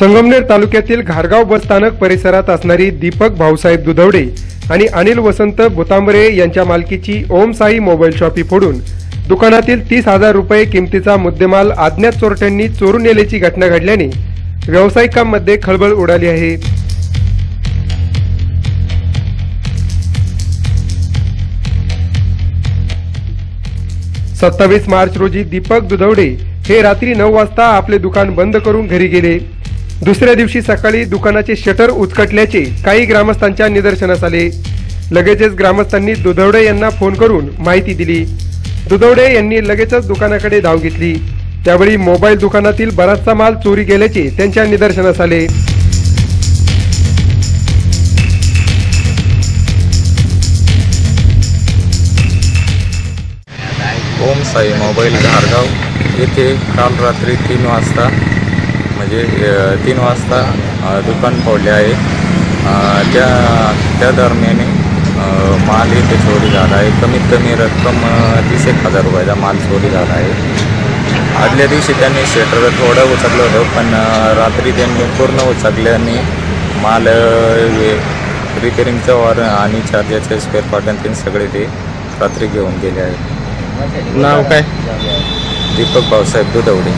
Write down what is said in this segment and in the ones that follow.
संगमनेर तालुक्यातील घारगाव बसस्थानक परिसरात असणारी दीपक भाऊसाहेब दुधवडे आणि अनिल वसंत बोतांबरे यांच्या मालकीची ओम साई मोबाईल शॉपी फोडून दुकानातील तीस हजार रुपये किमतीचा मुद्देमाल अज्ञात चोरट्यांनी चोरून नेल्याची घटना घडल्याने व्यावसायिकांमध्ये खळबळ उडाली आहे. सत्तावीस मार्च रोजी दीपक दुधवडे हे रात्री नऊ वाजता आपले दुकान बंद करून घरी गेले. दुसऱ्या दिवशी सकाळी दुकानाचे शटर उचकटल्याचे काही ग्रामस्थांच्या निदर्शनास आले. लगेचच ग्रामस्थांनी दुधवडे यांना फोन करून माहिती दिली. दुधवडे यांनी लगेचच दुकानाकडे धाव घेतली. त्यावेळी मोबाईल दुकानातील बराचसा माल चोरी गेल्याचे त्यांच्या निदर्शनास आले. ओम साई मोबाईल घारगाव येथे काल रात्री तीन वाजता म्हणजे तीन वाजता दुकान फोडले आहे. त्या त्या दरम्यान माल इथे चोरी झाला आहे. कमीत कमी रक्कम तीस एक हजार रुपयाचा माल चोरी झाला आहे. आदल्या दिवशी त्यांनी शेटर थोडं उचकलं होतं पण रात्री त्यांनी पूर्ण उचकल्याने माल रिपेरिंगचं वर आणि चार्जरचे स्पेअर पार्ट आणि ते सगळे ते रात्री घेऊन गेले आहेत. नाव काय? दीपक भाऊसाहेब दुधवडे.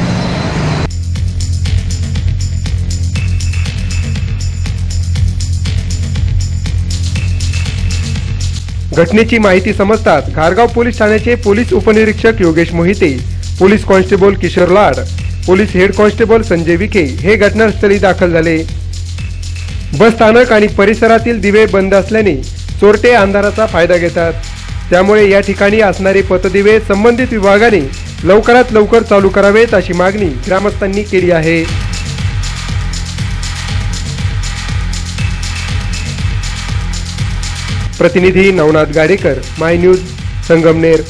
घटनेची माहिती समजताच घारगाव पोलीस ठाण्याचे पोलीस उपनिरीक्षक Yogesh Mohite police constable Kishor Lad police head constable Sanjay Vikhe हे घटनास्थळी दाखल झाले. बस स्थानक आणि परिसरातील दिवे बंद असल्याने चोरटे अंधाराचा फायदा घेतात. त्यामुळे या ठिकाणी असणारे पथदिवे संबंधित विभागाने लवकरात लवकर चालू करावेत अशी मागणी ग्रामस्थांनी केली आहे. प्रतिनिधी नवनाथ गाडेकर माय न्यूज संगमनेर.